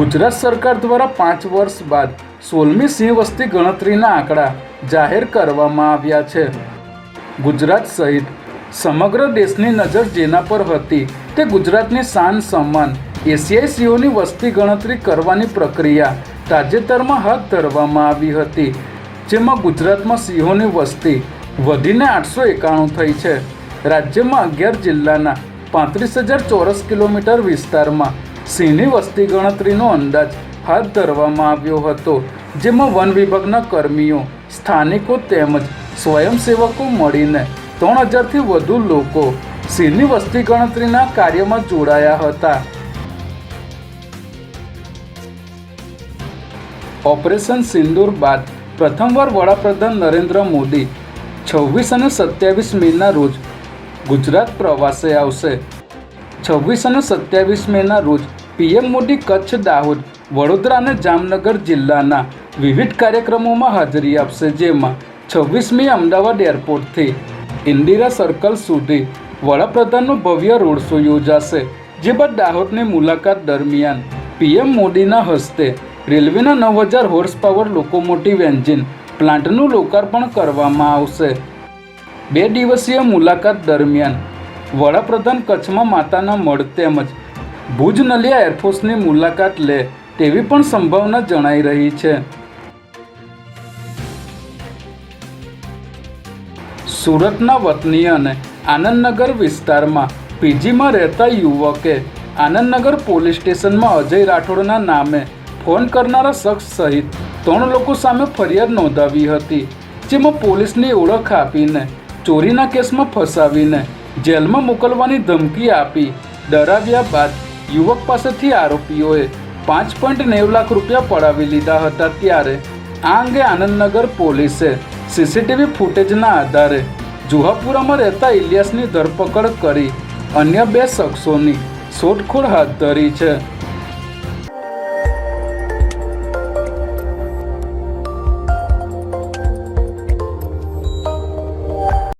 ગુજરાત સરકાર દ્વારા પાંચ વર્ષ બાદ સોળમી સિંહ વસ્તી ગણતરીના આંકડા જાહેર કરવામાં આવ્યા છે. ગુજરાત સહિત સમગ્ર દેશની નજર જેના પર હતી તે ગુજરાતની શાન સન્માન, એશિયાઈ સિંહોની વસ્તી ગણતરી કરવાની પ્રક્રિયા તાજેતરમાં હાથ ધરવામાં આવી હતી, જેમાં ગુજરાતમાં સિંહોની વસ્તી વધીને આઠસો એકાણું થઈ છે. રાજ્યમાં અગિયાર જિલ્લાના પાંત્રીસ હજાર ચોરસ કિલોમીટર વિસ્તારમાં સિંહની વસ્તી ગણતરીનો અંદાજ હાથ ધરવામાં આવ્યો હતો, જેમાં વન વિભાગના કર્મીઓ, સ્થાનિકો તેમજ સ્વયંસેવકો મળીને ત્રણ હજારથી વધુ લોકો સિંહની વસ્તી ગણતરીના કાર્યમાં જોડાયા હતા. ઓપરેશન સિંદૂર બાદ પ્રથમવાર વડાપ્રધાન નરેન્દ્ર મોદી છવ્વીસ અને સત્યાવીસ મેના રોજ ગુજરાત પ્રવાસે આવશે. છવ્વીસ અને સત્યાવીસ મેના રોજ પીએમ મોદી કચ્છ દાહોદ, વડોદરા અને જામનગર જિલ્લાના વિવિધ કાર્યક્રમોમાં હાજરી આપશે, જેમાં છવ્વીસમી અમદાવાદ એરપોર્ટથી ઇન્દિરા સર્કલ સુધી વડાપ્રધાનનો ભવ્ય રોડ શો યોજાશે, જે બાદ દાહોદની મુલાકાત દરમિયાન પીએમ મોદીના હસ્તે રેલવેના નવ હજાર હોર્સ પાવર લોકોમોટિવ એન્જિન પ્લાન્ટનું લોકાર્પણ કરવામાં આવશે. બે દિવસીય મુલાકાત દરમિયાન વડાપ્રધાન કચ્છમાં માતાના મઢ તેમજ ભુજ નલિયા એરફોર્સની મુલાકાત લે તેવી પણ સંભાવના જણાઈ રહી છે. સુરતના વતની અને આનંદનગર વિસ્તારમાં પીજીમાં રહેતા યુવકે આનંદનગર પોલીસ સ્ટેશનમાં અજય રાઠોડના નામે ફોન કરનારા શખ્સ સહિત ત્રણ લોકો સામે ફરિયાદ નોંધાવી હતી, જેમાં પોલીસની ઓળખ આપીને ચોરીના કેસમાં ફસાવીને જેલમાં મોકલવાની ધમકી આપી ડરાવ્યા બાદ યુવક પાસેથી આરોપીઓએ પાંચ પોઈન્ટ નેવું લાખ રૂપિયા પડાવી લીધા હતા ત્યારે આ અંગે આનંદનગર પોલીસે સીસીટીવી ફૂટેજના આધારે જુહાપુરામાં રહેતા ઇલિયાસની ધરપકડ કરી અન્ય બે શખ્સોની શોધખોળ હાથ ધરી છે.